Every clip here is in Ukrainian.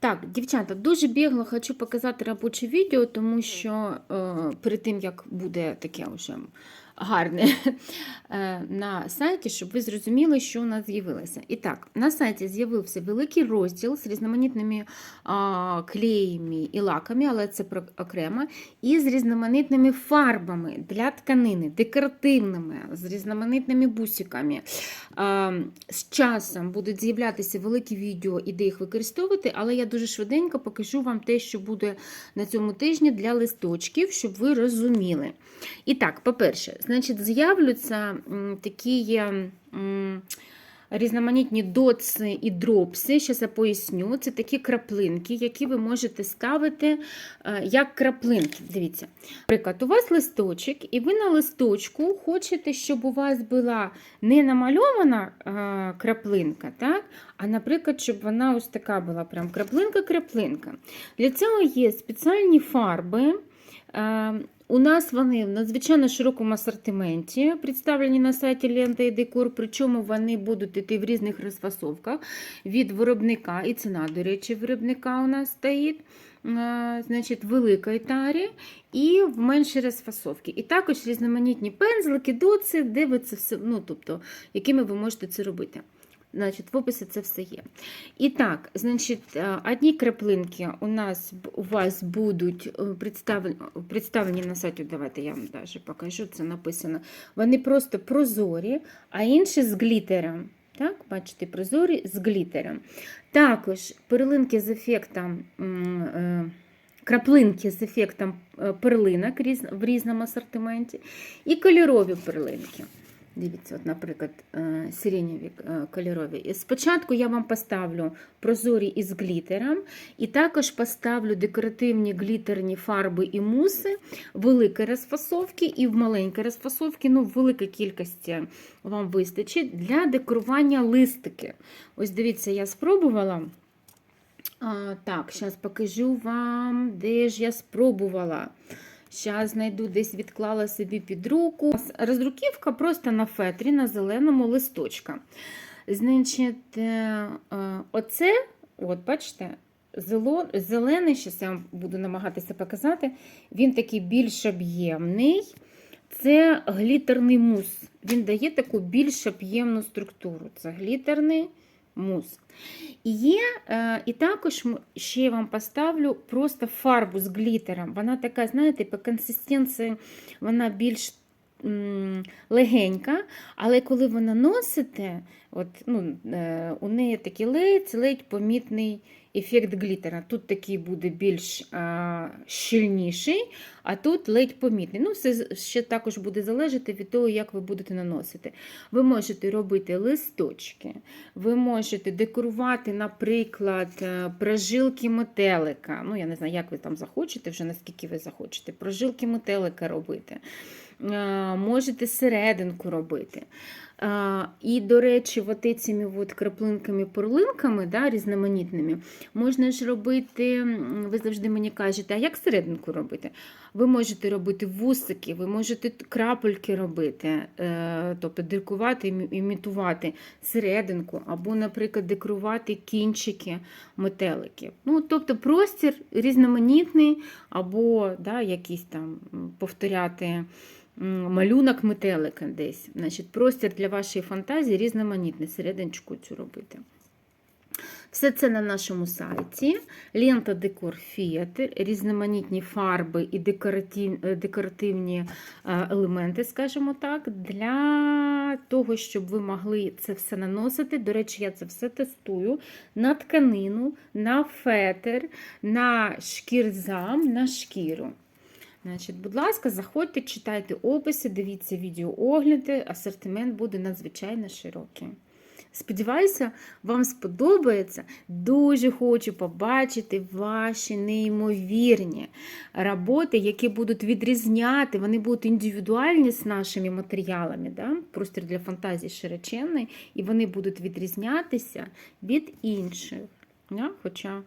Так, дівчата, дуже бігло хочу показати робоче відео, тому що е, перед тим, як буде таке вже гарне е, на сайті, щоб ви зрозуміли, що у нас з'явилося. І так, на сайті з'явився великий розділ з різноманітними клеями і лаками, але це окремо, і з різноманітними фарбами для тканини, декоративними, з різноманітними бусиками. З часом будуть з'являтися великі відео і де їх використовувати, але я дуже швиденько покажу вам те, що буде на цьому тижні для листочків, щоб ви розуміли. І так, по-перше, значить, з'являться такі Різноманітні доци і дропси, зараз я поясню. Це такі краплинки, які ви можете ставити е, як краплинки. Дивіться, Наприклад, у вас листочок, і ви на листочку хочете, щоб у вас була не намальована е, краплинка, так? а, наприклад, щоб вона ось така була прям краплинка-краплинка. Для цього є спеціальні фарби. У нас вони в надзвичайно широкому асортименті представлені на сайті Лента і Декор, причому вони будуть йти в різних розфасовках від виробника, і ціна, до речі, виробника у нас стоїть. е, Значить, в великій тарі і в меншій розфасовці. І також різноманітні пензлики, доци, де ви це все, ну, тобто, якими ви можете це робити. Значить, в описі це все є. І так, значить, е, одні краплинки у нас у вас будуть е, представлені, представлені на сайті. Давайте я вам навіть покажу, це написано. Вони просто прозорі, а інші з глітером. Так, бачите, прозорі з глітером. Також перлинки з ефектом. е, Краплинки з ефектом перлинок в різному асортименті і кольорові перлинки. Дивіться, от, наприклад, е, сиренєві е, кольорові. Спочатку я вам поставлю прозорі із глітером, і також поставлю декоративні глітерні фарби і муси великої розфасовки і в маленькій розфасовці, ну, в великій кількості вам вистачить для декорування листики. Ось дивіться, я спробувала. А, так, зараз покажу вам, де ж я спробувала. Зараз знайду, десь відклала собі під руку. Роздруківка просто на фетрі, на зеленому листочка. Значить, е, е, оце, от бачите, зелений, зараз я вам буду намагатися показати, він такий більш об'ємний. Це глітерний мус. Він дає таку більш об'ємну структуру. Це глітерний мус. І є, е, і також ще вам поставлю просто фарбу з глітером. Вона така, знаєте, по консистенції вона більш легенька, але коли вона носите, от, ну, е, у неї такий ледь, ледь помітний ефект глітера. Тут такий буде більш а, щільніший, а тут ледь помітний. Ну, все ще також буде залежати від того, як ви будете наносити. Ви можете робити листочки, ви можете декорувати, наприклад, е, прожилки метелика. Ну, я не знаю, як ви там захочете, вже наскільки ви захочете. Прожилки метелика робити. Е, Можете серединку робити. І, до речі, от цими от краплинками-перлинками да, різноманітними можна ж робити, ви завжди мені кажете, а як серединку робити? Ви можете робити вусики, ви можете крапельки робити, е, тобто декорувати, імі- імітувати серединку, або, наприклад, декорувати кінчики метеликів. Ну, тобто простір різноманітний, або да, якісь там повторяти малюнок метелика десь. Значить, простір для вашої фантазії різноманітний, серединочку цю робити. Все це на нашому сайті. Лента Декор Фіатр, різноманітні фарби і е, декоративні е, елементи, скажімо так, для того, щоб ви могли це все наносити. До речі, я це все тестую на тканину, на фетр, на шкірзам, на шкіру. Значить, будь ласка, заходьте, читайте описи, дивіться відеоогляди, асортимент буде надзвичайно широкий. Сподіваюся, вам сподобається. Дуже хочу побачити ваші неймовірні роботи, які будуть відрізняти, вони будуть індивідуальні з нашими матеріалами. Да? Простір для фантазії широченний, і вони будуть відрізнятися від інших. Да? Хоча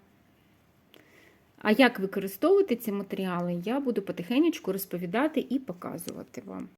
а як використовувати ці матеріали, я буду потихеньку розповідати і показувати вам.